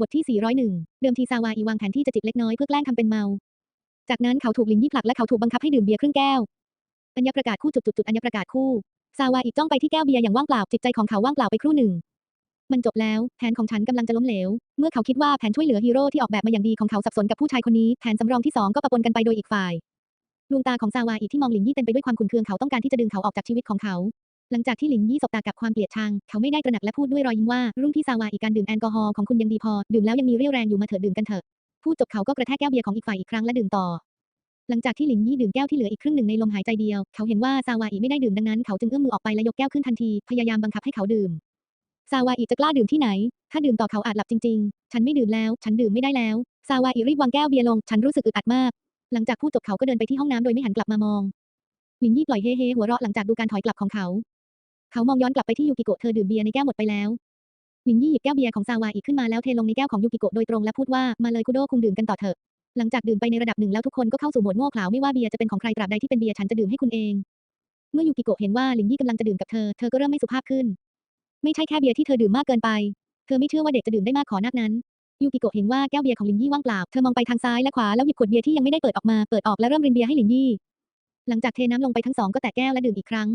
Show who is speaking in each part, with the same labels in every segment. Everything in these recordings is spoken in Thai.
Speaker 1: บทที่ 401 เดิมทีซาวาอีวางแผนที่จะจิบเล็กน้อยเพื่อแกล้งทำเป็นเมา จากนั้นเขาถูกลินยี่ผลักและเขาถูกบังคับให้ดื่มเบียร์ครึ่งแก้ว อัญญประกาศคู่จุดจุดจุดอัญญประกาศคู่ซาวาอีจ้องไปที่แก้วเบียร์อย่างว่างเปล่าจิตใจของเขาว่างเปล่าไปครู่หนึ่ง มันจบแล้ว แผนของฉันกำลังจะล้มเหลว เมื่อเขาคิดว่าแผนช่วยเหลือฮีโร่ที่ออกแบบมาอย่างดีของเขาสับสนกับผู้ชายคนนี้ แผนสำรองที่สองก็ปะปนกันไปโดยอีกฝ่ายดวงตาของซาวาอีที่มองหลินยี่เต็มไปด้วยความขุ่นเคืองเขาต้องการที่จะดึงเขาออกจากชีวิตของเขา หลังจากที่หลินยี่สบตากับความเกลียดชัง เขาไม่ได้ตระหนักและพูดด้วยรอยยิ้มว่า รุ่งที่ซาวาอีการดื่มแอลกอฮอล์ของคุณยังดีพอ ดื่มแล้วยังมีเรี่ยวแรงอยู่มาเถิดดื่มกันเถอะ พูดจบเขาก็กระแทกแก้วเบียร์ของอีกฝ่ายอีกครั้งและดื่มต่อ หลังจากที่หลินยี่ดื่มแก้วที่เหลืออีกครึ่งหนึ่งในลมหายใจเดียว เขาเห็นว่าซาวาอีไม่ได้ดื่มดังนั้น เขาจึงเอื้อมมือออกไปและยกแก้วขึ้นทันที พยายามบังคับให้เขาดื่ม ซาวาอีจะกล้าดื่มที่ไหน ถ้าดื่มต่อเขาอาจหลับจริง ๆ ฉันไม่ดื่มแล้ว ฉันดื่มไม่ได้แล้ว ซาวาอีรีบวางแก้วเบียร์ลง ฉันรู้สึกอึดอัดมาก หลังจากพูดจบเขาก็เดินไปที่ห้องน้ำโดยไม่หันกลับมามองหลินยี่ปล่อยเฮ่เฮ่หัวเราะหลังจากดูการถอยกลับของเขา เขามองย้อนกลับไปที่ยูกิโกะเธอดื่มเบียร์ในแก้วหมดไปแล้วหลินยี่หยิบแก้วเบียร์ของซาวาอีกขึ้นมาแล้วเทลงในแก้วของยูกิโกะโดยตรงและพูดว่ามาเลยคุโดคุงดื่มกันต่อเถอะ หลังจากดื่มไปในระดับหนึ่งแล้วทุกคนก็เข้าสู่โหมดโง่เขลาไม่ว่าเบียร์จะเป็นของใครตราบใดที่เป็นเบียร์ฉันจะดื่มให้คุณเอง เมื่อยูกิโกะเห็นว่าหลินยี่กำลังจะดื่มกับเธอเธอก็เริ่มไม่สุภาพขึ้น ไม่ใช่แค่เบียร์ที่เธอดื่มมากเกินไป เธอไม่เชื่อว่าเด็กจะดื่มได้มากขอนักนั้นยูกิโกะเห็นว่าแก้วเบียร์ของลินยี่ว่างเปล่า เธอมองไปทางซ้ายและขวาแล้วหยิบขวดเบียร์ที่ยังไม่ได้เปิดออกมา เปิดออกและเริ่มรินเบียร์ให้ลินยี่ หลังจากเทน้ำลงไปทั้งสองก็แตะแก้วและดื่มอีกครั้ง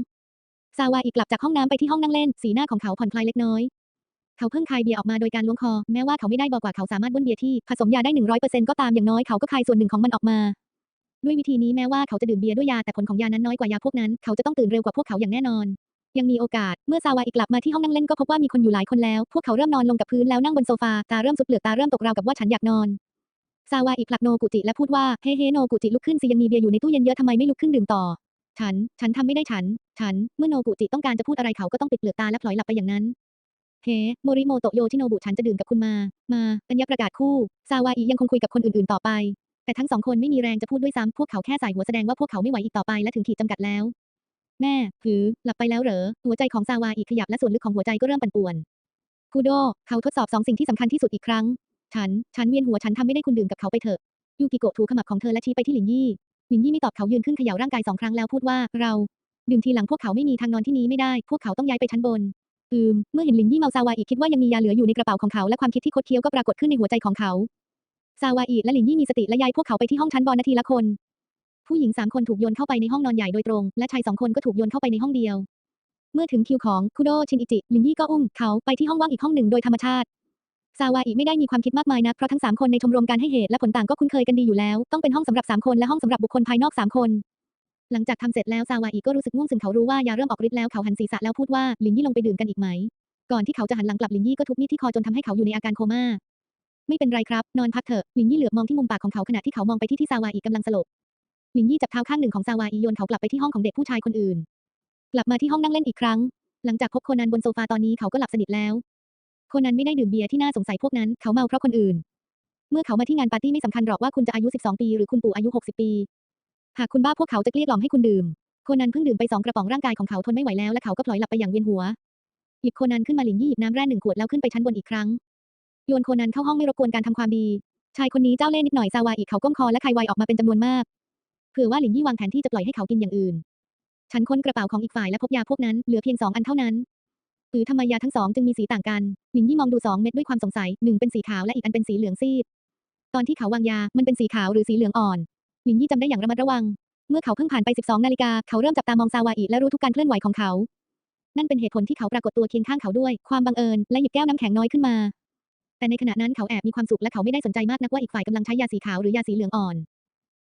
Speaker 1: ซาวาอีกกลับจากห้องน้ำไปที่ห้องนั่งเล่น สีหน้าของเขาผ่อนคลายเล็กน้อย เขาเพิ่งคายเบียร์ออกมาโดยการล้วงคอ แม้ว่าเขาไม่ได้บอกว่าเขาสามารถบ้วนเบียร์ที่ผสมยาได้หนึ่งร้อยเปอร์เซ็นต์ก็ตามอย่างน้อยเขาก็คายส่วนหนึ่งของมันออกมา ด้วยวิธีนี้แม้ว่าเขาจะดื่มเบียร์ด้วยยาแต่ผลของยานั้นน้อยกว่ายาพวกนั้น เขาจะต้องตื่นเร็วกว่าพวกเขาอย่างแน่นอน ยังมีโอกาส เมื่อซาวาอีกกลับมาที่ห้องนั่งเล่นก็พบว่ามีคนอยู่หลายคนแล้ว พวกเขาเริ่มนอนลงกับพื้นแล้วนั่งบนโซฟา ตาเริ่มสุดเปลือกตาเริ่มตกราวกับว่าฉันอยากนอนซาวาอีกผลักโนกุจิและพูดว่าเฮ้เฮโนกุจิลุกขึ้นสิยังมีเบียร์อยู่ในตู้เย็นเยอะทำไมไม่ลุกขึ้นดื่มต่อ ฉัน ฉันทำไม่ได้ฉัน ฉัน เมื่อโนกุจิต้องการจะพูดอะไรเขาก็ต้องปิดเปลือกตาและพลอยหลับไปอย่างนั้น เฮ้โมริโมโตโยชิโนบุฉันจะดื่มกับคุณมา มาอัญญประกาศคู่ ซาวาอียังคงคุยกับคนอื่นๆต่อไป แต่ทั้งสองคนไม่มีแรงจะพูดด้วยซ้ำพวกเขาแค่สายหัวแสดงว่าพวกเขาไม่ไหวอีกต่อไปและถึงขีดจำกัดแล้ว แม่ หือ หลับไปแล้วเหรอ หัวใจของซาวาอีขยับและส่วนลึกของหัวใจก็เริ่มปั่นป่วน คูโด เขาทดสอบสองสิ่งที่สำคัญที่สุดอีกครั้ง ฉัน ฉันเวียนหัวฉันทำไม่ได้คุณดื่มกับเขาไปเถอะ ยูกิโกะถูขมับของเธอและชี้ไปที่หลินยี่ หลินยี่ไม่ตอบเขายืนขึ้นเขย่าร่างกายสองครั้งแล้วพูดว่าเราดื่มทีหลังพวกเขาไม่มีทางนอนที่นี้ไม่ได้ พวกเขาต้องย้ายไปชั้นบน อืม เมื่อเห็นหลินยี่เมาซาวาอีคิดว่ายังมียาเหลืออยู่ในกระเป๋าของเขาและความคิดที่คดเคี้ยวก็ปรากฏขึ้นในหัวใจของเขาซาวาอีและหลินยี่มีสติและย้ายพวกเขาไปที่ห้องชั้นบนนาทีละคน ผู้หญิงสามคนถูกโยนเข้าไปในห้องนอนใหญ่โดยตรง และชายสองคนก็ถูกโยนเข้าไปในห้องเดียว เมื่อถึงคิวของคุโดชินอิจิหลินยี่ก็อุ้มเขาไปที่ห้องว่างอีกห้องหนึ่งโดยธรรมชาติ ซาวาอีไม่ได้มีความคิดมากมายนักเพราะทั้งสามคนในชมรมการให้เหตุและผลต่างก็คุ้นเคยกันดีอยู่แล้ว ต้องเป็นห้องสำหรับสามคนและห้องสำหรับบุคคลภายนอกสามคน หลังจากทำเสร็จแล้วซาวาอีก็รู้สึกง่วงซึ่งเขารู้ว่ายาเริ่มออกฤทธิ์แล้วเขาหันศีรษะแล้วพูดว่าลินยี่ลงไปดื่มกันอีกไหม ก่อนที่เขาจะหันหลังกลับลินยี่ก็ทุบมีดที่คอจนทำให้เขาอยู่ในอาการโคม่า ไม่เป็นไรครับนอนพักเถอะลินยี่เหลือบมองที่มุมปากของเขาขณะที่เขามองไปที่ที่ซาวาอีกำลังสลบลินยี่จับเท้าข้างหนึ่งของซาวาอีโยนเขากลับไปที่ห้องของเด็กผู้ชายคนอื่น กลับมาที่ห้องนั่งเล่นอีกครั้ง หลังจากพบโคนันบนโซฟาตอนนี้เขาก็หลับสนิทแล้ว โคนันไม่ได้ดื่มเบียร์ที่น่าสงสัยพวกนั้น เขาเมาเพราะคนอื่น เมื่อเขามาที่งานปาร์ตี้ไม่สำคัญหรอกว่าคุณจะอายุ 12 ปี หรือคุณปู่อายุ 60 ปี หากคุณบ้าพวกเขาจะเกลี้ยกล่อมให้คุณดื่ม โคนันเพิ่งดื่มไปสองกระป๋องร่างกายของเขาทนไม่ไหวแล้วและเขาก็พลอยหลับไปอย่างเวียนหัว หยิบโคนันขึ้นมาหลินยี่หยิบน้ำแร่หนึ่งขวดแล้วขึ้นไปชั้นบนอีกครั้ง โยนโคนันเข้าห้องไม่รบกวนการทำความดี ชายคนนี้เจ้าเล่ห์นิดหน่อยซาวาอีกเขาก้มคอและคายไวน์ออกมาเป็นจำนวนมากเผื่อว่าหลินยี่วางแผนที่จะปล่อยให้เขากินอย่างอื่น ฉันค้นกระเป๋าของอีกฝ่ายและพบยาพวกนั้นเหลือเพียงสองอันเท่านั้น หรือทำไมยาทั้งสองจึงมีสีต่างกันหลินยี่มองดูสองเม็ดด้วยความสงสัยหนึ่งเป็นสีขาวและอีกอันเป็นสีเหลืองซีด ตอนที่เขาวางยามันเป็นสีขาวหรือสีเหลืองอ่อนหลินยี่จำได้อย่างระมัดระวัง เมื่อเขาเพิ่งผ่านไป 12 นาฬิกาเขาเริ่มจับตามองซาวาอีและรู้ทุกการเคลื่อนไหวของเขา นั่นเป็นเหตุผลที่เขาปรากฏตัวเคียงข้างเขาด้วย ความบังเอิญและหยิบแก้วน้ำแข็งน้อยขึ้นมา แต่ในขณะนั้นเขาแอบมีความสุขและเขาไม่ได้สนใจมากนักว่าอีกฝ่ายกำลังใช้ยาสีขาวหรือยาสีเหลืองอ่อน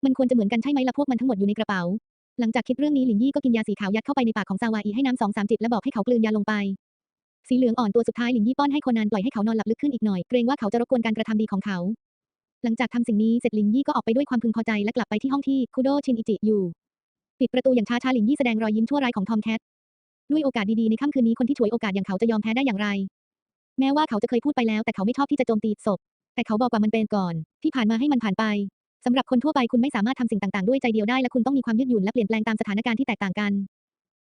Speaker 1: มันควรจะเหมือนกันใช่ไหมล่ะพวกมันทั้งหมดอยู่ในกระเป๋าหลังจากคิดเรื่องนี้หลินยี่ก็กินยาสีขาวยัดเข้าไปในปากของซาวาอีให้น้ำสองสามจิบและบอกให้เขากลืนยาลงไป สีเหลืองอ่อนตัวสุดท้ายหลินยี่ป้อนให้โคนันปล่อยให้เขานอนหลับลึกขึ้นอีกหน่อยเกรงว่าเขาจะรบกวนการกระทำดีของเขา หลังจากทำสิ่งนี้เสร็จหลินยี่ก็ออกไปด้วยความพึงพอใจและกลับไปที่ห้องที่คุโดชินอิจิอยู่ปิดประตูอย่างช้าๆหลินยี่แสดงรอยยิ้มชั่วร้ายของทอมแคทด้วยโอกาสดีๆในค่ำคืนนี้คนที่ฉวยโอกาสอย่างเขาจะยอมแพ้ได้อย่างไร แม้ว่าเขาจะเคยพูดไปแล้ว แต่เขาไม่ชอบที่จะโจมตีศพ แต่เขาบอกว่ามันเป็นก่อน ที่ผ่านมาให้มันผ่านไปสำหรับคนทั่วไปคุณไม่สามารถทำสิ่งต่างๆด้วยใจเดียวได้และคุณต้องมีความยืดหยุ่นและเปลี่ยนแปลงตามสถานการณ์ที่แตกต่างกัน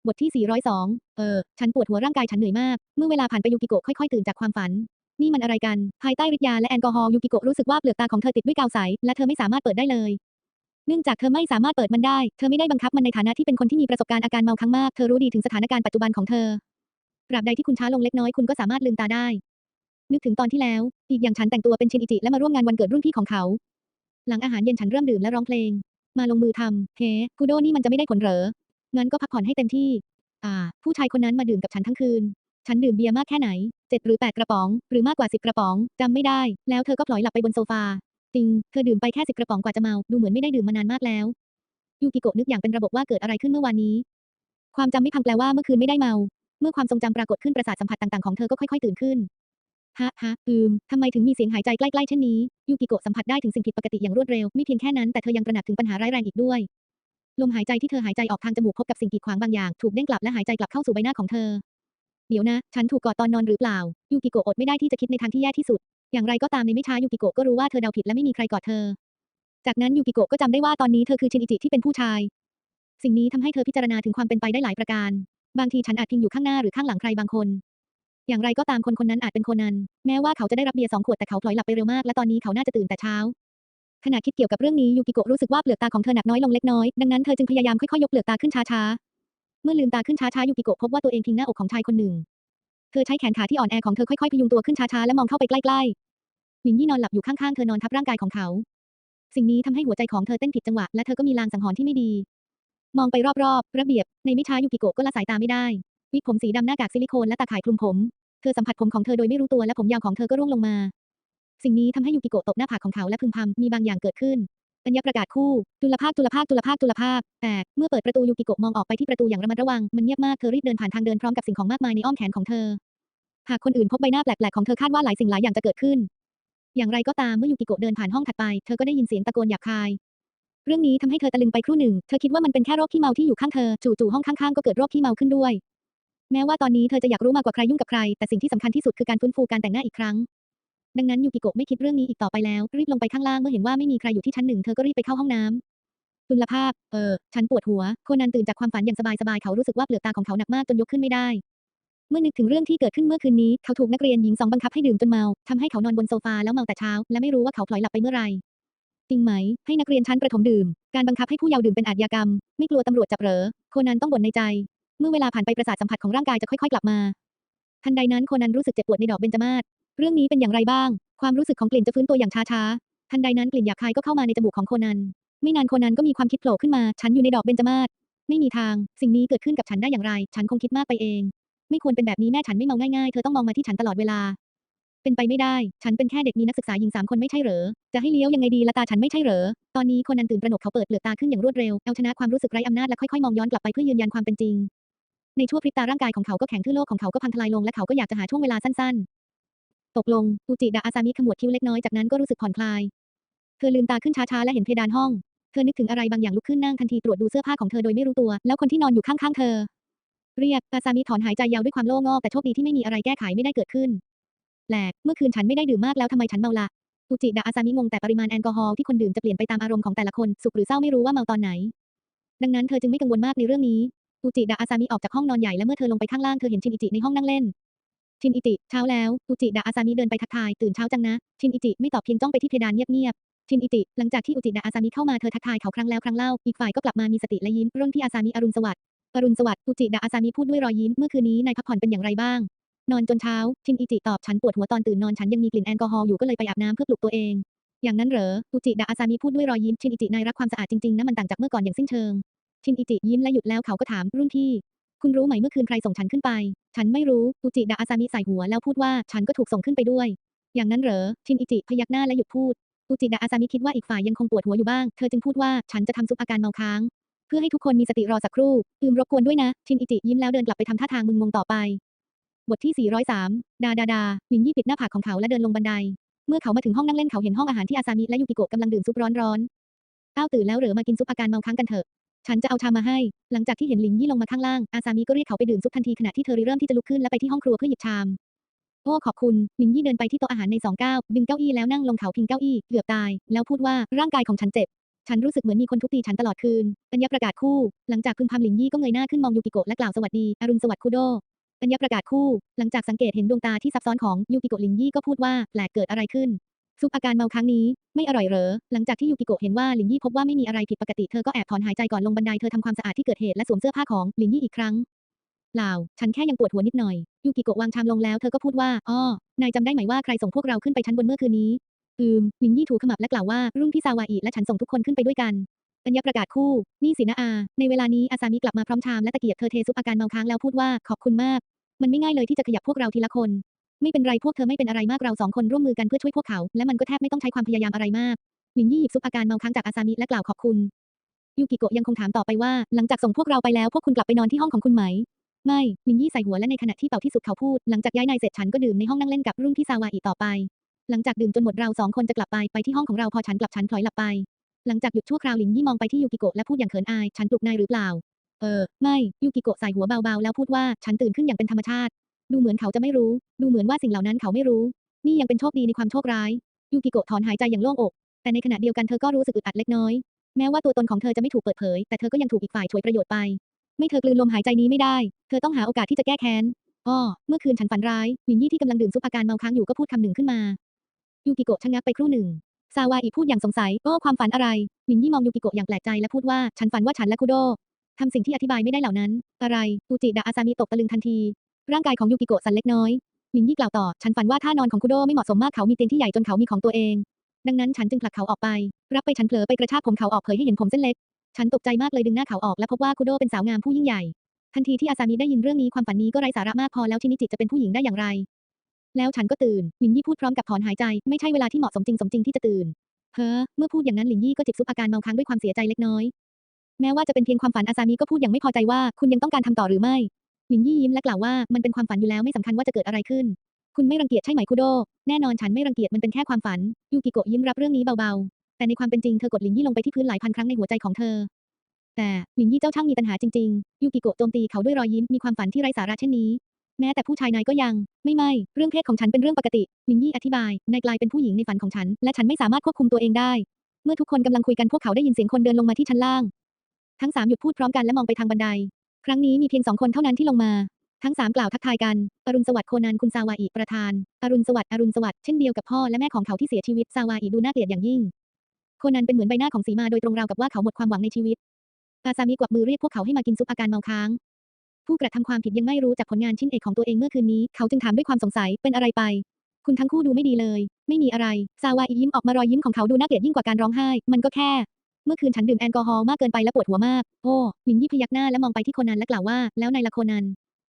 Speaker 1: บทที่ 402 เออ ฉันปวดหัวร่างกายฉันเหนื่อยมาก เมื่อเวลาผ่านไปยูกิโกะค่อยๆตื่นจากความฝัน นี่มันอะไรกัน ภายใต้ฤทธิ์ยาและแอลกอฮอล์ยูกิโกะรู้สึกว่าเปลือกตาของเธอติดด้วยกาวใส และเธอไม่สามารถเปิดได้เลย เนื่องจากเธอไม่สามารถเปิดมันได้ เธอไม่ได้บังคับมันในฐานะที่เป็นคนที่มีประสบการณ์อาการเมาครั้งมาก เธอรู้ดีถึงสถานการณ์ปัจจุบันของเธอตราบใดที่คุณช้าลงเล็กน้อยคุณก็สามารถลืมตาได้ นึกถึงตอนที่แล้ว อีกอย่างฉันแต่งตัวเป็นชินอิจิและมาร่วมงานวันเกิดรุ่นพี่ของเขา หลังอาหารเย็นฉันเริ่มดื่มและร้องเพลง มาลงมือทำเฮ้คุโดนี่มันจะไม่ได้ผลเหรอ งั้นก็พักผ่อนให้เต็มที่ อ่า ผู้ชายคนนั้นมาดื่มกับฉันทั้งคืน ฉันดื่มเบียร์มากแค่ไหนเจ็ดหรือแปดกระป๋อง หรือมากกว่าสิบกระป๋องจำไม่ได้ แล้วเธอก็พลอยหลับไปบนโซฟาจริงเธอดื่มไปแค่สิบกระป๋องกว่าจะเมา ดูเหมือนไม่ได้ดื่มมานานมากแล้วยูกิโกะนึกอย่างเป็นระบบว่าเกิดอะไรขึ้นเมื่อวานนี้ ความจำไม่พังแปลว่าเมื่อคืนไม่ได้เมา เมื่อความทรงจำปรากฏขึ้นประสาทสัมผัสต่างๆของเธอก็ค่อยๆตื่นขึ้นฮะฮะอืมทำไมถึงมีเสียงหายใจใกล้ๆเช่นนี้ยูกิโกะสัมผัสได้ถึงสิ่งผิดปกติอย่างรวดเร็วไม่เพียงแค่นั้นแต่เธอยังตระหนักถึงปัญหาร้ายแรงอีกด้วย ลมหายใจที่เธอหายใจออกทางจมูกพบกับสิ่งกีดขวางบางอย่างถูกเด้งกลับและหายใจกลับเข้าสู่ใบหน้าของเธอ เดี๋ยวนะ ฉันถูกกอดตอนนอนหรือเปล่า ยูกิโกะอดไม่ได้ที่จะคิดในทางที่แย่ที่สุด อย่างไรก็ตามในไม่ช้ายูกิโกะก็รู้ว่าเธอเดาผิดและไม่มีใครกอดเธอ จากนั้นยูกิโกะก็จำได้ว่าตอนนี้เธอคือชินอิจิที่เป็นผู้ชาย สิ่งนี้ทำให้เธอพิจารณาถึงความเป็นไปได้หลายประการ บางทีฉันอาจพิงอยู่ข้างหน้าหรือข้างหลังใครบางคน อย่างไรก็ตามคนคนนั้นอาจเป็นโคนันแม้ว่าเขาจะได้รับเบียร์สองขวดแต่เขาพลอยหลับไปเร็วมากและตอนนี้เขาน่าจะตื่นแต่เช้า ขณะคิดเกี่ยวกับเรื่องนี้ยูกิโกะรู้สึกว่าเปลือกตาของเธอหนักน้อยลงเล็กน้อย ดังนั้นเธอจึงพยายามค่อยๆยกเปลือกตาขึ้นช้าๆ เมื่อลืมตาขึ้นช้าๆยูกิโกะพบว่าตัวเองพิงหน้าอกของชายคนหนึ่ง เธอใช้แขนขาที่อ่อนแอของเธอค่อยๆพยุงตัวขึ้นช้าๆและมองเข้าไปใกล้ๆหลินยี่นอนหลับอยู่ข้างๆเธอนอนทับร่างกายของเขา สิ่งนี้ทำให้หัวใจของเธอเต้นผิดจังหวะและเธอก็มีลางสังหรณ์ที่ไม่ดี มองไปรอบๆ ระเบียบ ในไม่ช้ายูกิโกะก็ละสายตาไม่ได้วิกผมสีดำหน้ากากซิลิโคนและตาข่ายคลุมผม เธอสัมผัสผมของเธอโดยไม่รู้ตัวและผมยาวของเธอก็ร่วงลงมา สิ่งนี้ทำให้ยูกิโกะตบหน้าผากของเขาและพึมพำมีบางอย่างเกิดขึ้นอัญญประกาศคู่ตุลภาคตุลภาคตุลภาคตุลภาคแต่เมื่อเปิดประตูยูกิโกะมองออกไปที่ประตูอย่างระมัดระวัง มันเงียบมากเธอรีบเดินผ่านทางเดินพร้อมกับสิ่งของมากมายในอ้อมแขนของเธอ หากคนอื่นพบใบหน้าแปลกๆของเธอคาดว่าหลายสิ่งหลายอย่างจะเกิดขึ้น อย่างไรก็ตามเมื่อยูกิโกะเดินผ่านห้องถัดไป เธอก็ได้ยินเสียงตะโกนหยาบคาย เรื่องนี้ทำให้เธอตะลึงไปครู่หนึ่ง เธอคิดว่ามันเป็นแค่โรคขี้เมาที่อยู่ข้างเธอ จู่ๆห้องข้างๆก็เกิดโรคขี้เมาขึ้นด้วย แม้ว่าตอนนี้เธอจะอยากรู้มากกว่าใครยุ่งกับใคร แต่สิ่งที่สำคัญที่สุดคือการฟื้นฟูการแต่งหน้าอีกครั้ง ดังนั้นยูกิโกะไม่คิดเรื่องนี้อีกต่อไปแล้ว รีบลงไปข้างล่างเมื่อเห็นว่าไม่มีใครอยู่ที่ชั้นหนึ่งเธอก็รีบไปเข้าห้องน้ำตุลภาพ เออ ฉันปวดหัว โคนันตื่นจากความฝันอย่างสบายๆ เขารู้สึกว่าเปลือกตาของเขาหนักมากจนยกขึ้นไม่ได้ เมื่อนึกถึงเรื่องที่เกิดขึ้นเมื่อคืนนี้ เขาถูกนักเรียนหญิงสองบังคับให้ดื่มจนเมาทำให้เขานอนบนโซฟาแล้วเมาแต่เช้า และไม่รู้ว่าเขาพลอยหลับไปเมื่อไหร่จริงไหม ให้นักเรียนชั้นประถมดื่ม การบังคับให้ผู้เยาว์ดื่มเป็นอาชญากรรม ไม่กลัวตำรวจจับเหรอ โคนันต้องบ่นในใจ เมื่อเวลาผ่านไปประสาทสัมผัสของร่างกายจะค่อยๆ กลับมา ทันใดนั้นโคนันรู้สึกเจ็บปวดในดอกเบญจมาศ เรื่องนี้เป็นอย่างไรบ้าง ความรู้สึกของกลิ่นจะฟื้นตัวอย่างช้าๆ ทันใดนั้นกลิ่นหยาบคายก็เข้ามาในจมูกของโคนัน ไม่นานโคนันก็มีความคิดโผล่ขึ้นมา ฉันอยู่ในดอกเบญจมาศ ไม่มีทาง สิ่งนี้เกิดขึ้นกับฉันได้อย่างไร ฉันคงคิดมากไปเอง ไม่ควรเป็นแบบนี้แม่ฉันไม่เมาง่ายๆ เธอต้องมองมาที่ฉันตลอดเวลา เป็นไปไม่ได้ ฉันเป็นแค่เด็กมีนักศึกษาหญิงสามคนไม่ใช่เหรอ จะให้เลี้ยวยังไงดีละตาฉันไม่ใช่เหรอ ตอนนี้โคนันตื่นตระหนกเขาเปิดเปลือกตาขึ้นอย่างรวดเร็ว เอาชนะความรู้สึกไร้อำนาจและค่อยๆมองย้อนกลับไปเพื่อยืนยันความเป็นจริงในชั่วพริบตาร่างกายของเขาก็แข็งขึ้นโลกของเขาก็พังทลายลงและเขาก็อยากจะหาช่วงเวลาสั้นๆ ตกลงอุจิดะอาซามิขมวดคิ้วเล็กน้อยจากนั้นก็รู้สึกผ่อนคลาย เธอลืมตาขึ้นช้าๆและเห็นเพดานห้อง เธอนึกถึงอะไรบางอย่างลุกขึ้นนั่งทันทีตรวจดูเสื้อผ้าของเธอโดยไม่รู้ตัว แล้วคนที่นอนอยู่ข้างๆเธอ เรียกอาซามิถอนหายใจยาวด้วยความโล่งอกแต่โชคดีที่ไม่มีอะไรแก้ไขไม่ได้เกิดขึ้นแปลกเมื่อคืนฉันไม่ได้ดื่มมากแล้วทำไมฉันเมาละอุจิดะอาซามิงงแต่ปริมาณแอลกอฮอล์ที่คนดื่มจะเปลี่ยนไปตามอารมณ์ของแต่ละคนสุขหรือเศร้าไม่รู้ว่าเมาตอนไหน ดังนั้นเธอจึงไม่กังวลมากในเรื่องนี้อุจิดะอาซามิออกจากห้องนอนใหญ่และเมื่อเธอลงไปข้างล่างเธอเห็นชินอิจิในห้องนั่งเล่น ชินอิจิเช้าแล้วอุจิดะอาซามิเดินไปทักทายตื่นเช้าจังนะชินอิจิไม่ตอบเพียงจ้องไปที่เพดานเงียบๆชินอิจิหลังจากที่อุจิดะอาซามิเข้ามาเธอทักทายเขาครั้งแล้วครั้งเล่าอีกฝ่ายก็กลับมามีสติและยิ้มรุ่นพี่อาซามิอรุณสวัสดิ์อรุณสวัสดิ์อุจิดะอาซามิพูดด้วยรอยยิ้มเมื่อคืนนี้นายพักผ่อนเป็นอย่างไรบ้าง นอนจนเช้าชินอิจิตอบฉันปวดหัวตอนตื่นนอนฉันยังมีกลิ่นแอลกอฮอล์อยู่ก็เลยไปอาบน้ำเพื่อปลุกตัวเองอย่างนั้นเหรออุจิดะอาซามิพูดด้วยรอยยิ้มชินอิจินายรักความสะอาดจริงๆนะมันต่างจากเมื่อก่อนอย่างสิ้นเชิงชินอิจิยิ้มและหยุดแล้วเขาก็ถามรุ่นพี่ คุณรู้ไหมเมื่อคืนใครส่งฉันขึ้นไป ฉันไม่รู้อุจิดะอาซามิใส่หัวแล้วพูดว่าฉันก็ถูกส่งขึ้นไปด้วย อย่างนั้นเหรอ ชินอิจิพยักหน้าและหยุดพูดอุจิดะอาซามิคิดว่าอีกฝ่ายยังคงปวดหัวอยู่บ้าง เธอจึงพูดว่าฉันจะทำซุปอาการเมาค้าง เพื่อให้ทุกคนมีสติรอสักครู่อืมรบกวนด้วยนะ ชินอิจิยิ้มแล้วเดินกลับไปทำท่าทางมึนงงต่อไป บทที่ 403 ดาดาดาหมินยี่ปิดหน้าผากของเขาและเดินลงบันได เมื่อเขามาถึงห้องนั่งเล่นเขาเห็นห้องอาหารที่อาซามิและยูกิโกะกำลังดื่มซุปร้อนๆอ้าวตื่นแล้วเหรอมากินซุปอาการเมาค้างกันเถอะ ฉันจะเอาชามมาให้ หลังจากที่เห็นหลินยี่ลงมาข้างล่าง อาซามิก็เรียกเขาไปดื่มซุปทันทีขณะที่เธอเริ่มที่จะลุกขึ้นและไปที่ห้องครัวเพื่อหยิบชาม โอ้ขอบคุณ หลินยี่เดินไปที่โต๊ะอาหารในสองก้าวดึงเก้าอี้แล้วนั่งลงเขาพิงเก้าอี้ เกือบตาย แล้วพูดว่าร่างกายของฉันเจ็บ ฉันรู้สึกเหมือนมีคนทุบตีฉันตลอดคืนปัญญประกาศคู่ หลังจากพึมพำหลินยี่ก็เงยหน้าขึ้นมองยูกิโกะและกล่าวสวัสดีอรุณสวัสดิ์คุโดปัญญประกาศคู่ หลังจากสังเกตเห็นดวงตาที่ซับซ้อนของยูกิโกะลินยี่ก็พูดว่าแปลกเกิดอะไรขึ้น ซุปอาการเมาครั้งนี้ ไม่อร่อยเหรอ หลังจากที่ยูกิโกะเห็นว่าลินยี่พบว่าไม่มีอะไรผิดปกติเธอก็แอบถอนหายใจก่อนลงบันไดเธอทำความสะอาดที่เกิดเหตุและสวมเสื้อผ้าของลินยี่อีกครั้งเปล่าฉันแค่ยังปวดหัวนิดหน่อยยูกิโกะวางชามลงแล้วเธอก็พูดว่าอ้อนายจำได้ไหมว่าใครส่งพวกเราขึ้นไปชั้นบนเมื่อคืนนี้อืมลินยี่ถูขมับและกล่าวว่ารุ่นพี่ซาวาอิและฉันส่งทุกคนขึ้นไปด้วยกันอัญญประกาศคู่ นี่สินะอา ในเวลานี้อาซามิกลับมาพร้อมชามและตะเกียบเธอเทซุปอาการเมาค้างแล้วพูดว่าขอบคุณมาก มันไม่ง่ายเลยที่จะขยับพวกเราทีละคน ไม่เป็นไรพวกเธอไม่เป็นอะไรมากเราสองคนร่วมมือกันเพื่อช่วยพวกเขา และมันก็แทบไม่ต้องใช้ความพยายามอะไรมากลินยี่หยิบซุปอาการเมาค้างจากอาซามิและกล่าวขอบคุณ ยูกิโกะยังคงถามต่อไปว่า หลังจากส่งพวกเราไปแล้วพวกคุณกลับไปนอนที่ห้องของคุณไหม ไม่ลินยี่ใส่หัวและในขณะที่เป่าที่สุดเขาพูด หลังจากย้ายนายเสร็จฉันก็ดื่มในห้องนั่งเล่นกับรุ่นพี่ซาวาอิต่อไป หลังจากดื่มจนหมดเราสองคนจะกลับไปไปที่ห้องของเราพอฉันกลับฉันพลอยหลับไป หลังจากหยุดชั่วคราวลินยี่มองไปที่ยูกิโกะและพูดอย่างเขินอาย ฉันปลุกนายหรือเปล่า เออ ไม่ ยูกิโกะใส่หัวเบาๆแล้วพูดว่าฉันตื่นขึ้นอย่างเป็นธรรมชาติ ดูเหมือนเขาจะไม่รู้ ดูเหมือนว่าสิ่งเหล่านั้นเขาไม่รู้ นี่ยังเป็นโชคดีในความโชคร้าย ยูกิโกะถอนหายใจอย่างโล่งอก แต่ในขณะเดียวกันเธอก็รู้สึกอึดอัดเล็กน้อย แม้ว่าตัวตนของเธอจะไม่ถูกเปิดเผย แต่เธอก็ยังถูกอีกฝ่ายฉวยประโยชน์ไป ไม่เธอกลืนลมหายใจนี้ไม่ได้ เธอต้องหาโอกาสที่จะแก้แค้น อ้อ เมื่อคืนฉันฝันร้ายหลินยี่ที่กำลังดื่มซุปอาการเมาค้างอยู่ก็พูดคำหนึ่งขึ้นมา ยูกิโกะชะงักไปครู่หนึ่ง ซาวาอิพูดอย่างสงสัยโอ้ความฝันอะไรหลินยี่มองยูกิโกะอย่างแปลกใจและพูดว่า ฉันฝันว่าฉันและคุโดทำสิ่งที่อธิบายไม่ได้เหล่านั้น อะไร อูจิดะอาซามิตกตะลึงทันที ร่างกายของยูกิโกะสั่นเล็กน้อยลินยี่กล่าวต่อ ฉันฝันว่าท่านอนของคุโดไม่เหมาะสมมากเขามีเตียงที่ใหญ่จนเขามีของตัวเอง ดังนั้นฉันจึงผลักเขาออกไป รับไปฉันเผลอไปกระชากผมเขาออกเผยให้เห็นผมเส้นเล็ก ฉันตกใจมากเลยดึงหน้าเขาออกและพบว่าคุโดเป็นสาวงามผู้ยิ่งใหญ่ ทันทีที่อาซามิได้ยินเรื่องนี้ความฝันนี้ก็ไร้สาระมากพอแล้วชินิจิจะเป็นผู้หญิงได้อย่างไร แล้วฉันก็ตื่นลินยี่พูดพร้อมกับถอนหายใจ ไม่ใช่เวลาที่เหมาะสมจริงสมจริงที่จะตื่น เฮ้อ เมื่อพูดอย่างนั้นลินยี่ก็จิบซุปอาการเมาค้างด้วยความเสียใจเล็กน้อย แม้ว่าจะเป็นเพียงความฝันอาซามิก็พูดอย่างไม่พอใจว่าคุณยังต้องการทำต่อหรือไม่ หลินยี่ยิ้มและกล่าวว่ามันเป็นความฝันอยู่แล้วไม่สำคัญว่าจะเกิดอะไรขึ้น คุณไม่รังเกียจใช่ไหมคุโด แน่นอนฉันไม่รังเกียจมันเป็นแค่ความฝัน ยูกิโกะยิ้มรับเรื่องนี้เบาๆ แต่ในความเป็นจริงเธอกดหลินยี่ลงไปที่พื้นหลายพันครั้งในหัวใจของเธอ แต่หลินยี่เจ้าช่างมีปัญหาจริงๆ ยูกิโกะโจมตีเขาด้วยรอยยิ้มมีความฝันที่ไร้สาระเช่นนี้ แม้แต่ผู้ชายนายก็ยัง ไม่ไม่ เรื่องเพศของฉันเป็นเรื่องปกติหลินยี่อธิบาย นายกลายเป็นผู้หญิงในฝันของฉัน และฉันไม่สามารถควบคุมตัวเองได้ เมื่อทุกคนกำลังคุยกันพวกเขาได้ยินเสียงคนเดินลงมาที่ชั้นล่าง ทั้งสามหยุดพูดพร้อมกันและมองไปทางบันได ครั้งนี้มีเพียงสองคนเท่านั้นที่ลงมา ทั้งสามกล่าวทักทายกัน อรุณสวัสดิ์โคนันคุณซาวาอิประธาน อรุณสวัสดิ์อรุณสวัสดิ์เช่นเดียวกับพ่อและแม่ของเขาที่เสียชีวิตซาวาอิดูน่าเกลียดอย่างยิ่ง โคนันเป็นเหมือนใบหน้าของสีมาโดยตรงราวกับว่าเขาหมดความหวังในชีวิตอาซามิกวักมือเรียกพวกเขาให้มากินซุปอาการเมาค้าง ผู้กระทำความผิดยังไม่รู้จากผลงานชิ้นเอกของตัวเองเมื่อคืนนี้ เขาจึงถามด้วยความสงสัยเป็นอะไรไป คุณทั้งคู่ดูไม่ดีเลย ไม่มีอะไร ซาวาอิยิ้มออกมารอยยิ้มของเขาดูน่าเกลียดยิ่งกว่าการร้องไห้ มันก็แค่ เมื่อคืนฉันดื่มแอลกอฮอล์มากเกินไปและปวดหัวมาก โอ้หลินยี่พยักหน้าและมองไปที่โคนันและกล่าวว่า แล้วนายละโคนัน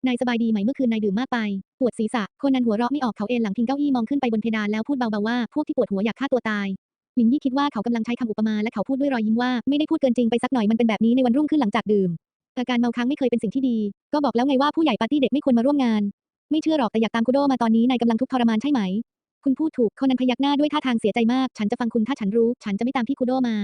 Speaker 1: นายสบายดีไหมเมื่อคืนนายดื่มมากไป ปวดศีรษะ โคนันหัวเราะไม่ออกเขาเอนหลังพิงเก้าอี้มองขึ้นไปบนเพดานแล้วพูดเบาๆว่า พวกที่ปวดหัวอยากฆ่าตัวตายหลินยี่คิดว่าเขากำลังใช้คำอุปมาและเขาพูดด้วยรอยยิ้มว่า ไม่ได้พูดเกินจริงไปสักหน่อยมันเป็นแบบนี้ในวันรุ่งขึ้นหลังจากดื่มอาการเมาค้างไม่เคยเป็นสิ่งที่ดี ก็บอกแล้วไงว่าผู้ใหญ่ปาร์ตี้เด็กไม่ควรมาร่วมงาน ไม่เชื่อหรอกแต่อยากตามคุโดมาตอนนี้นายกำลังทุกข์ทรมานใช่ไหม คุณพูดถูกคนันพยักหน้าด้วยท่าทางเสียใจมาก ฉันจะฟังคุณถ้าฉันรู้ ฉันจะไม่ตามพี่คุโดมา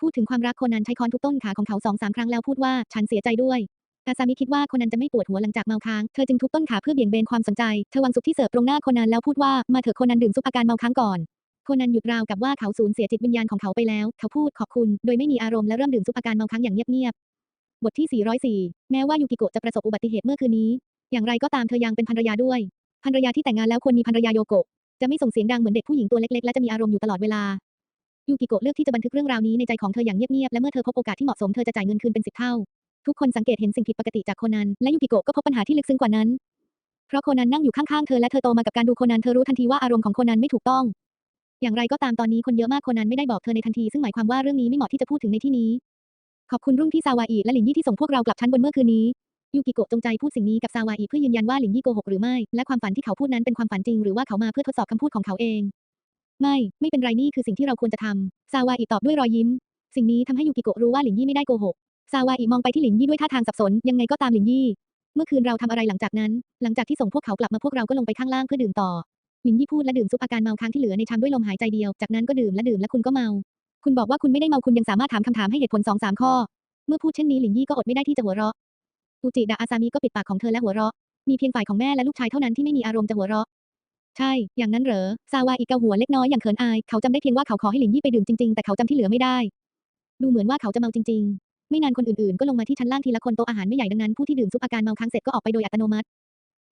Speaker 1: พูดถึงความรักโคนันใช้ค้อนทุบต้นขาของเขาสองสามครั้งแล้วพูดว่าฉันเสียใจด้วยอาซามิคิดว่าโคนันจะไม่ปวดหัวหลังจากเมาค้าง เธอจึงทุบต้นขาเพื่อเบี่ยงเบนความสนใจ เธอวางซุปที่เสิร์ฟตรงหน้าโคนันแล้วพูดว่า มาเถอะโคนันดื่มซุปอาการเมาค้างก่อน โคนันหยุดราวกับว่าเขาสูญเสียจิตวิญญาณของเขาไปแล้ว เขาพูดขอบคุณ โดยไม่มีอารมณ์และเริ่มดื่มซุปอาการเมาค้างอย่างเงียบๆ บทที่ 404 แม้ว่ายูกิโกะจะประสบอุบัติเหตุเมื่อคืนนี้ อย่างไรก็ตามเธอยังเป็นภรรยาด้วย ภรรยาที่แต่งงานแล้วควรมีภรรยาโยโกะ จะไม่ส่งเสียงดังเหมือนเด็กผู้หญิงตัวเล็กๆ และจะมีอารมณ์อยู่ตลอดเวลา ยูกิโกะเลือกที่จะบันทึกเรื่องราวนี้ในใจของเธออย่างเงียบๆ และเมื่อเธอพบโอกาสที่เหมาะสมเธอจะจ่ายเงินคืนเป็นสิบเท่า ทุกคนสังเกตเห็นสิ่งผิดปกติจากโคนัน และยูกิโกะก็พบปัญหาที่ลึกซึ้งกว่านั้น เพราะโคนันนั่งอยู่ข้างๆ เธอและเธอโตมากับการดูโคนัน เธอรู้ทันทีว่าอารมณ์ของโคนันไม่ถูกต้อง อย่างไรก็ตามตอนนี้คนเยอะมากโคนันไม่ได้บอกเธอในทันที ซึ่งหมายความว่าเรื่องนี้ไม่เหมาะที่จะพูดถึงในที่นี้ ขอบคุณรุ่งที่ซาวาอิและหลินยี่ที่ส่งพวกเรากลับชั้นบนเมื่อคืนนี้ยูกิโกะจงใจพูดสิ่งนี้กับซาวาอิเพื่อยืนยันว่าหลินยี่โกหกหรือไม่ และความฝันที่เขาพูดนั้นเป็นความฝันจริงหรือว่าเขามาเพื่อทดสอบคำพูดของเขาเอง ไม่ ไม่เป็นไรนี่คือสิ่งที่เราควรจะทำซาวาอิตอบด้วยรอยยิ้ม สิ่งนี้ทำให้ยูกิโกะรู้ว่าหลินยี่ไม่ได้โกหกซาวาอิมองไปที่หลินยี่ด้วยท่าทางสับสน ยังไงก็ตามหลินยี่ เมื่อคืนเราทำอะไรหลังจากนั้น หลังจากที่ส่งพวกเขากลับมาพวกเราก็ลงไปข้างล่างเพื่อดื่มต่อ หลินยี่พูดและดื่มซุปอาการเมาค้างที่เหลือในชามด้วยลมหายใจเดียว จากนั้นก็ดื่มและดื่มและคุณก็เมา คุณบอกว่าคุณไม่ได้เมาคุณยังสามารถถามคำถามให้เหตุผลสองสามข้อ เมื่อพูดเช่นนี้หลินยี่ก็อดไม่ได้ที่จะหัวเราะอูจิดะอาซามิก็ปิดปากของเธอและหัวเราะ มีเพียงฝ่ายของแม่และลูกชายเท่านั้นที่ไม่มีอารมณ์จะหัวเราะ ใช่ อย่างนั้นเหรอ ซาวาอิเกาหัวเล็กน้อยอย่างเขินอาย เขาจำได้เพียงว่าเขาขอให้หลินยี่ไปดื่มจริงๆ แต่เขาจำที่เหลือไม่ได้ ดูเหมือนว่าเขาจะเมาจริง ๆ ไม่นานคนอื่นๆ ก็ลงมาที่ชั้นล่างทีละคนโต๊ะอาหารไม่ใหญ่ดังนั้นผู้ที่ดื่มซุปอาการเมาค้างเสร็จก็ออกไปโดยอัตโนมัติ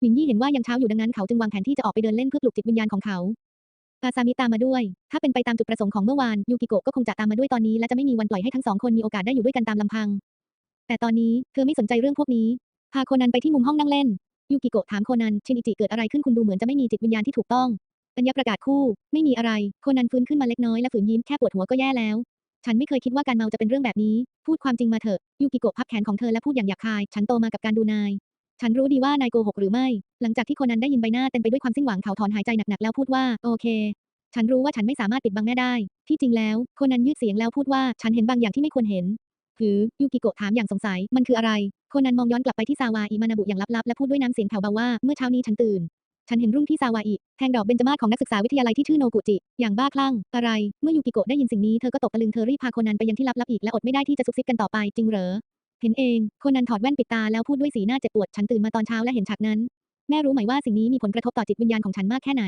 Speaker 1: หลินยี่เห็นว่ายังเช้าอยู่ดังนั้นเขาจึงวางแผนที่จะออกไปเดินเล่นเพื่อปลุกจิตวิญญาณของเขาอาซามิตามมาด้วย ถ้าเป็นไปตามจุดประสงค์ของเมื่อวานยูกิโกะก็คงจะตามมาด้วยตอนนี้และจะไม่มีวันปล่อยให้ทั้งสองคนมีโอกาสได้อยู่ด้วยกันตามลำพัง แต่ตอนนี้เธอไม่สนใจเรื่องพวกนี้ พาโคนันไปที่มุมห้องนั่งเล่น ยูกิโกะถามโคนันชินอิจิเกิดอะไรขึ้นคุณดูเหมือนจะไม่มีจิตวิญญาณที่ถูกต้องปัญญาประกาศคู่ ไม่มีอะไร โคนันฟื้นขึ้นมาเล็กน้อยและฝืนยิ้มแค่ปวดหัวก็แย่แล้ว ฉันไม่เคยคิดว่าการเมาจะเป็นเรื่องแบบนี้ พูดความจริงมาเถอะยูกิโกะพับแขนของเธอและพูดอย่างหยาบคาย ฉันโตมากับการดูนาย ฉันรู้ดีว่านายโกหกหรือไม่ หลังจากที่โคนันได้ยินใบหน้าเต็มไปด้วยความสิ้นหวังเขาถอนหายใจหนักๆแล้วพูดว่าโอเค ฉันรู้ว่าฉันไม่สามารถปิดบังแม่ได้ ที่จริงแล้วโคนันยืดเสียงแล้วพูดว่าฉันเห็นบางอย่างที่ไม่ควรเห็น หือ ยูกิโกะถามอย่างสงสัย มันคืออะไร โคนันมองย้อนกลับไปที่ซาวาอิมานาบุอย่างลับๆ และพูดด้วยน้ำเสียงแผ่วเบาว่า เมื่อเช้านี้ฉันตื่น ฉันเห็นรุ่งที่ซาวาอิแทงดอกเบญจมาศของนักศึกษาวิทยาลัยที่ชื่อโนกุจิ อย่างบ้าคลั่ง อะไร เมื่อยูกิโกะได้ยินสิ่งนี้ เธอก็ตกตะลึงเธอรีบพาโคนันไปยังที่ลับๆอีกและอดไม่ได้ที่จะซุบซิบกันต่อไป จริงเหรอ เห็นเอง โคนันถอดแว่นปิดตาแล้วพูดด้วยสีหน้าเจ็บปวด ฉันตื่นมาตอนเช้าและเห็นฉากนั้น แม่รู้ไหมว่าสิ่งนี้มีผลกระทบต่อจิตวิญญาณของฉันมากแค่ไหน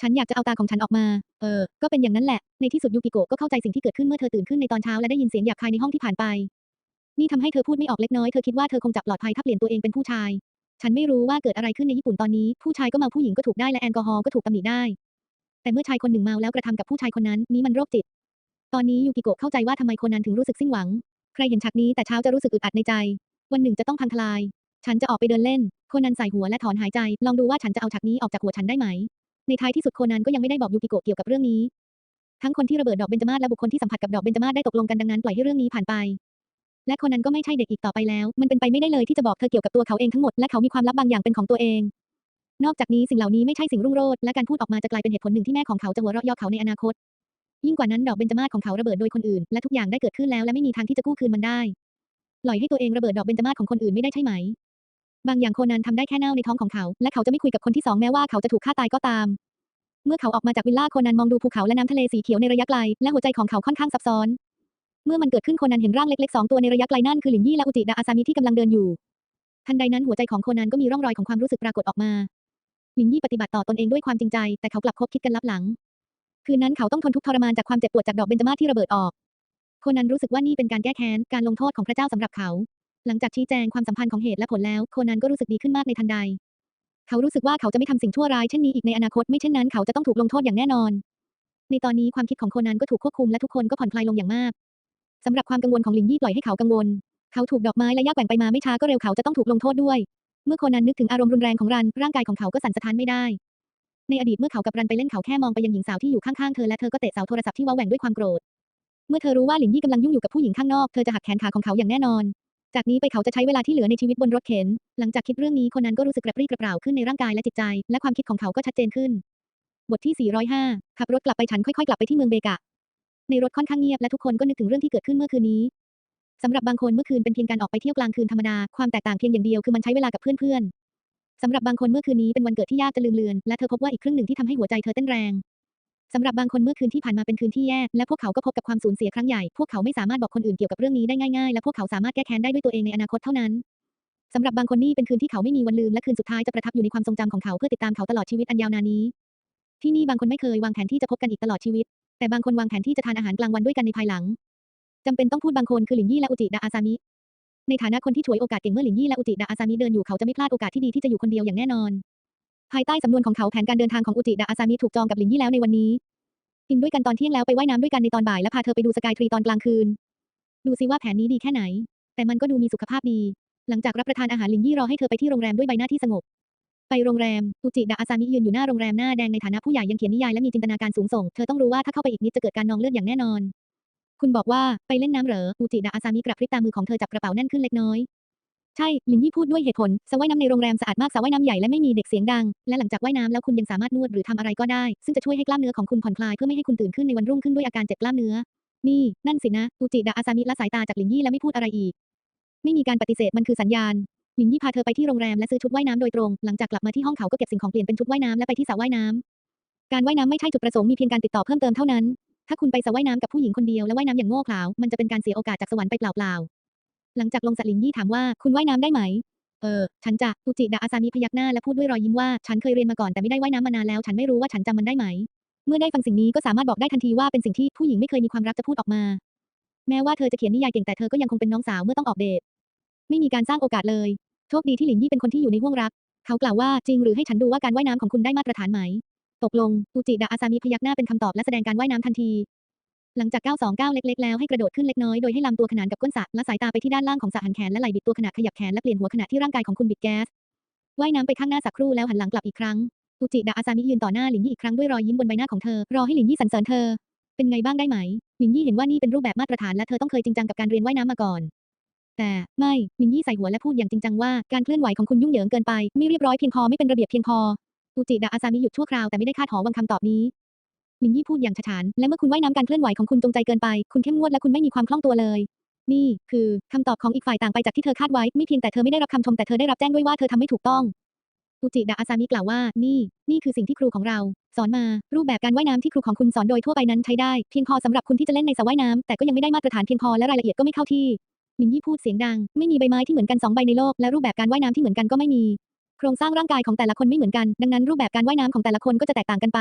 Speaker 1: ฉันอยากจะเอาตาของฉันออกมา เออ ก็เป็นอย่างนั้นแหละ ในที่สุดยูกิโกะก็เข้าใจสิ่งที่เกิดขึ้นเมื่อเธอตื่นขึ้นในตอนเช้าและได้ยินเสียงหยาบคายในห้องที่ผ่านไป นี่ทำให้เธอพูดไม่ออกเล็กน้อย เธอคิดว่าเธอคงจะปลอดภัยถ้าเปลี่ยนตัวเองเป็นผู้ชาย ฉันไม่รู้ว่าเกิดอะไรขึ้นในญี่ปุ่นตอนนี้ ผู้ชายก็เมาผู้หญิงก็ถูกได้และแอลกอฮอล์ก็ถูกตำหนิได้ แต่เมื่อชายคนหนึ่งเมาแล้วกระทำกับผู้ชายคนนั้น นี่มันโรคจิต ตอนนี้ยูกิโกะเข้าใจว่าทำไมโคนันถึงรู้สึกสิ้นหวัง ใครเห็นฉากนี้แต่เช้าจะรู้สึกอึดอัดในใจ วันหนึ่งจะต้องพังทลาย ฉันจะออกไปเดินเล่น โคนันใส่หัวและถอนหายใจ ลองดูว่าฉันจะเอาฉากนี้ออกจากหัวฉันได้ไหม ในท้ายที่สุดโคนันก็ยังไม่ได้บอกยูกิโกะเกี่ยวกับเรื่องนี้ ทั้งคนที่ระเบิดดอกเบญจมาศและบุคคลที่สัมผัสกับดอกเบญจมาศได้ตกลงกันดังนั้นปล่อยให้เรื่องนี้ผ่านไป และโคนันก็ไม่ใช่เด็กอีกต่อไปแล้ว มันเป็นไปไม่ได้เลยที่จะบอกเธอเกี่ยวกับตัวเขาเองทั้งหมดและเขามีความลับบางอย่างเป็นของตัวเอง นอกจากนี้สิ่งเหล่านี้ไม่ใช่สิ่งรุ่งโรจน์และการพูดออกมาจะกลายเป็นเหตุผลหนึ่งที่แม่ของเขาจะหัวเราะย่อเขาในอนาคต ยิ่งกว่านั้นดอกเบญจมาศของเขาระเบิดโดยคนอื่นและทุกอย่างได้เกิดขึ้นแล้วและไม่มีทางที่จะกู้คืนมันได้ปล่อยให้ตัวเองระเบิดดอกเบญจมาศของคนอื่นไม่ได้ใช่ไหม บางอย่างโคนันทำได้แค่เน่าในท้องของเขา และเขาจะไม่คุยกับคนที่สองแม้ว่าเขาจะถูกฆ่าตายก็ตาม เมื่อเขาออกมาจากวิลล่าโคนันมองดูภูเขาและน้ำทะเลสีเขียวในระยะไกล และหัวใจของเขาค่อนข้างซับซ้อน เมื่อมันเกิดขึ้นโคนันเห็นร่างเล็กๆสองตัวในระยะไกลนั่นคือหลินยี่และอุจิดาอาซามิที่กำลังเดินอยู่ ทันใดนั้นหัวใจของโคนันก็มีร่องรอยของความรู้สึกปรากฏออกมา หลินยี่ปฏิบัติต่อตนเองด้วยความจริงใจ แต่เขากลับคบคิดกันลับหลัง คืนนั้นเขาต้องทนทุกข์ทรมานจากความเจ็บปวดจากดอกเบญจมาศที่ระเบิดออก โคนันรู้สึกว่านี่เป็นการแก้แค้น การลงโทษของพระเจ้าสำหรับเขา หลังจากชี้แจงความสัมพันธ์ของเหตุและผลแล้วโคนันก็รู้สึกดีขึ้นมากในทันใด เขารู้สึกว่าเขาจะไม่ทำสิ่งชั่วร้ายเช่นนี้อีกในอนาคตไม่เช่นนั้นเขาจะต้องถูกลงโทษอย่างแน่นอน ในตอนนี้ความคิดของโคนันก็ถูกควบคุมและทุกคนก็ผ่อนคลายลงอย่างมากสำหรับความกังวลของหลินยี่ปล่อยให้เขากังวล เขาถูกดอกไม้และหญ้าแกว่งไปมาไม่ช้าก็เร็วเขาจะต้องถูกลงโทษด้วย เมื่อโคนันนึกถึงอารมณ์รุนแรงของรันร่างกายของเขาก็สั่นสะท้านไม่ได้ ในอดีตเมื่อเขากับรันไปเล่นเขาแค่มองไปยังหญิงสาวที่อยู่ข้างๆเธอและเธอก็เตะเสาโทรศัพท์ที่ว้าแหว่งด้วยความโกรธ เมื่อเธอรู้ว่าหลินยี่กำลังยุ่งอยู่กับผู้หญิงข้างนอกเธอจะหักแขนขาของเขาอย่างแน่นอน จากนี้ไปเขาจะใช้เวลาที่เหลือในชีวิตบนรถเข็น หลังจากคิดเรื่องนี้คนนั้นก็รู้สึกกระปรี้กระเปร่าขึ้นในร่างกายและจิตใจ และความคิดของเขาก็ชัดเจนขึ้น บทที่ 405 ขับรถกลับไปฉันค่อยๆ กลับไปที่เมืองเบกะ ในรถค่อนข้างเงียบและทุกคนก็นึกถึงเรื่องที่เกิดขึ้นเมื่อคืนนี้สำหรับบางคนเมื่อคืนเป็นเพียงการออกไปเที่ยวกลางคืนธรรมดา ความแตกต่างเพียงอย่างเดียวคือมันใช้เวลากับเพื่อนๆสำหรับบางคนเมื่อคืนนี้เป็นวันเกิดที่ยากจะลืมเลือน และเธอพบว่าอีกครึ่งหนึ่งที่ทำให้หัวใจเธอเต้นแรง สำหรับบางคนเมื่อคืนที่ผ่านมาเป็นคืนที่แย่และพวกเขาก็พบกับความสูญเสียครั้งใหญ่พวกเขาไม่สามารถบอกคนอื่นเกี่ยวกับเรื่องนี้ได้ง่ายๆและพวกเขาสามารถแก้แค้นได้ด้วยตัวเองในอนาคตเท่านั้นสำหรับบางคนนี่เป็นคืนที่เขาไม่มีวันลืมและคืนสุดท้ายจะประทับอยู่ในความทรงจำของเขาเพื่อติดตามเขาตลอดชีวิตอันยาวนานนี้ ที่นี่บางคนไม่เคยวางแผนที่จะพบกันอีกตลอดชีวิต แต่บางคนวางแผนที่จะทานอาหารกลางวันด้วยกันในภายหลังจำเป็นต้องพูดบางคนคือหลินยี่และอุจิดาอาซามิ ในฐานะคนที่ฉวยโอกาสเก่งเมื่อหลินยี่และอุจิดาอาซามิเดินอยู่เขาจะไม่พลาดโอกาสที่ดีที่จะอยู่คนเดียวอย่างแน่นอน ภายใต้สำนวนของเขาแผนการเดินทางของอุจิดาอาซามิถูกจองกับหลินยี่แล้วในวันนี้ กินด้วยกันตอนเที่ยงแล้วไปว่ายน้ำด้วยกันในตอนบ่ายและพาเธอไปดูสกายทรีตอนกลางคืน ดูซิว่าแผนนี้ดีแค่ไหน แต่มันก็ดูมีสุขภาพดี หลังจากรับประทานอาหารลินยี่รอให้เธอไปที่โรงแรมด้วยใบหน้าที่สงบ ไปโรงแรมอุจิดาอาซามิยืนอยู่หน้าโรงแรมหน้าแดงในฐานะผู้ใหญ่ยังเขียนนิยายและมีจินตนาการสูงส่ง เธอต้องรู้ว่าถ้าเข้าไปอีกนิดจะเกิดการนองเลือดอย่างแน่นอน คุณบอกว่าไปเล่นน้ำเหรออุจิดาอาซามิกระพริบตามือของเธอจับกระเป๋าแน่นขึ้นเล็กน้อย ช่ ลินยี่พูดด้วยเหตุผลสระว่ายน้ำในโรงแรมสะอาดมากสระว่ายน้ำใหญ่และไม่มีเด็กเสียงดัง และหลังจากว่ายน้ำแล้วคุณยังสามารถนวดหรือทำอะไรก็ได้ ซึ่งจะช่วยให้กล้ามเนื้อของคุณผ่อนคลายเพื่อไม่ให้คุณตื่นขึ้นในวันรุ่งขึ้นด้วยอาการเจ็บกล้ามเนื้อ นี่นั่นสินะอุจิดาอาซามิละสายตาจากลินยี่และไม่พูดอะไรอีก ไม่มีการปฏิเสธมันคือสัญญาณลินยี่พาเธอไปที่โรงแรมและซื้อชุดว่ายน้ำโดยตรง หลังจากกลับมาที่ห้องเขาก็เก็บสิ่งของเปลี่ยนเป็นชุดว่ายน้ำและไปที่สระว่ายน้ำการว่ายน้ำไม่ใช่จุดประสงค์มีเพียงการติดต่อเพิ่มเติมเท่านั้น ถ้าคุณไปสระว่ายน้ำกับผู้หญิงคนเดียวและว่ายน้ำอย่างโง่เขลา มันจะเป็นการเสียโอกาสจากสวรรค์ไปเปล่าๆ หลังจากลงสระลินยี่ถามว่าคุณว่ายน้ำได้ไหม เออ ฉันจะอุจิดาอาซามิพยักหน้าและพูดด้วยรอยยิ้มว่าฉันเคยเรียนมาก่อนแต่ไม่ได้ว่ายน้ำมานานแล้วฉันไม่รู้ว่าฉันจำมันได้ไหม เมื่อได้ฟังสิ่งนี้ก็สามารถบอกได้ทันทีว่าเป็นสิ่งที่ผู้หญิงไม่เคยมีความรักจะพูดออกมา แม้ว่าเธอจะเขียนนิยายเก่งแต่เธอก็ยังคงเป็นน้องสาวเมื่อต้องออกเดท ไม่มีการสร้างโอกาสเลย โชคดีที่หลินยี่เป็นคนที่อยู่ในห่วงรัก เขากล่าวว่าจริงหรือให้ฉันดูว่าการว่ายน้ำของคุณได้มาตรฐานไหม ตกลงอุจิดาอาซามิพยักหน้าเป็นคำตอบและแสดงการว่ายน้ำทันที หลังจากก้าวสองก้าวเล็กๆแล้วให้กระโดดขึ้นเล็กน้อยโดยให้ลำตัวขนานกับก้นสระและสายตาไปที่ด้านล่างของสระหันแขนและไหล่บิดตัวขณะขยับแขนและเปลี่ยนหัวขณะที่ร่างกายของคุณบิดแก๊สว่ายน้ำไปข้างหน้าสักครู่แล้วหันหลังกลับอีกครั้งอุจิดะอาซามิยืนต่อหน้าหลินยี่อีกครั้งด้วยรอยยิ้มบนใบหน้าของเธอรอให้หลินยี่สรรเสริญเธอ เป็นไงบ้างได้ไหมหลินยี่เห็นว่านี่เป็นรูปแบบมาตรฐานและเธอต้องเคยจริงจังกับการเรียนว่ายน้ำมาก่อน แต่ไม่หลินยี่ใส่หัวและพูดอย่างจริงจังว่าการเคลื่อนไหวของคุณยุ่งเหยิงเกินไป ไม่เรียบร้อยเพียงพอไม่เป็นระเบียบเพียงพออุจิดะอาซามิหยุดชั่วคราวแต่ไม่ได้คาดหวังคำตอบนี้ ลินยี่พูดอย่างฉฉาน และเมื่อคุณว่ายน้ำการเคลื่อนไหวของคุณจงใจเกินไป คุณเข้มงวดและคุณไม่มีความคล่องตัวเลย นี่ คือคำตอบของอีกฝ่ายต่างไปจากที่เธอคาดไว้ ไม่เพียงแต่เธอไม่ได้รับคำชมแต่เธอได้รับแจ้งด้วยว่าเธอทำไม่ถูกต้องอุจิดะอาซามิกล่าวว่า นี่ นี่คือสิ่งที่ครูของเรา สอนมา รูปแบบการว่ายน้ำที่ครูของคุณสอนโดยทั่วไปนั้นใช้ได้ เพียงพอสำหรับคุณที่จะเล่นในสระว่ายน้ำแต่ก็ยังไม่ได้มาตรฐานเพียงพอและรายละเอียดก็ไม่เข้าที่ลินยี่พูดเสียงดัง ไม่มีใบไม้ที่เหมือนกันสองใบในโลกและรูปแบบการว่ายน้ำที่เหมือนกันก็ไม่มี โครงสร้างร่างกายของแต่ละคนไม่เหมือนกัน ดังนั้นรูปแบบการว่ายน้ำของแต่ละคนก็จะแตกต่างกันไป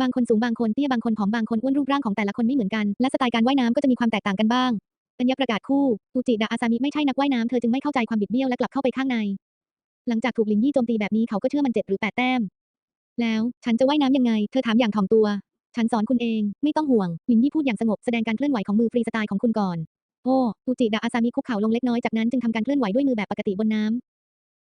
Speaker 1: บางคนสูงบางคนเตี้ยบางคนผอมบางคนอ้วนรูปร่างของแต่ละคนไม่เหมือนกัน และสไตล์การว่ายน้ำก็จะมีความแตกต่างกันบ้างปัญญาประกาศคู่อุจิดะอาซามิไม่ใช่นักว่ายน้ำเธอจึงไม่เข้าใจความบิดเบี้ยวและกลับเข้าไปข้างใน หลังจากถูกลินยี่โจมตีแบบนี้เขาก็เชื่อมันเจ็ดหรือแปดแต้ม แล้ว ฉันจะว่ายน้ำยังไง เธอถามอย่างถ่อมตัว ฉันสอนคุณเอง ไม่ต้องห่วง ลินยี่พูดอย่างสงบแสดงการเคลื่อนไหวของมือฟรีสไตล์ของคุณก่อน โอ้อุจิดะอาซามิคุกเข่าลงเล็กน้อยจากนั้นจึงทำการเคลื่อนไหวด้วยมือแบบปกติบนน้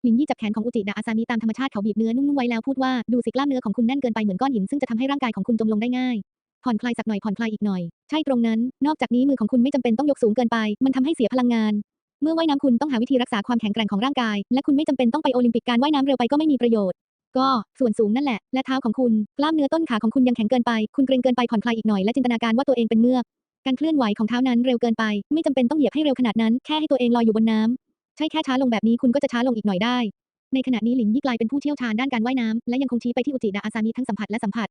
Speaker 1: ำลินยี่จับแขนของอุจิดะอาซามิตามธรรมชาติเขาบีบเนื้อนุ่มๆไว้แล้วพูดว่าดูสิกล้ามเนื้อของคุณแน่นเกินไปเหมือนก้อนหินซึ่งจะทำให้ร่างกายของคุณจมลงได้ง่ายผ่อนคลายสักหน่อยผ่อนคลายอีกหน่อย ใช่ตรงนั้น นอกจากนี้มือของคุณไม่จำเป็นต้องยกสูงเกินไป มันทำให้เสียพลังงาน เมื่อว่ายน้ำคุณต้องหาวิธีรักษาความแข็งแกร่งของร่างกาย และคุณไม่จำเป็นต้องไปโอลิมปิกการว่ายน้ำเร็วไปก็ไม่มีประโยชน์ ก็ส่วนสูงนั่นแหละ และเท้าของคุณกล้ามเนื้อต้นขาของคุณยังแข็งเกินไป คุณเกรงเกินไปผ่อนคลายอีกหน่อยและจินตนาการว่าตัวเองเป็นเมือกการเคลื่อนไหวของเท้านั้นเร็วเกินไป ไม่จำเป็นต้องเหยียบให้เร็วขนาดนั้นแค่ให้ตัวเองลอยอยู่บนน้ำ ใช่แค่ช้าลงแบบนี้คุณก็จะช้าลงอีกหน่อยได้ ในขณะนี้หลินยี่กลายเป็นผู้เชี่ยวชาญด้านการว่ายน้ำและยังคงชี้ไปที่อุจิดะอาซามิทั้งสัมผัสและสัมผัส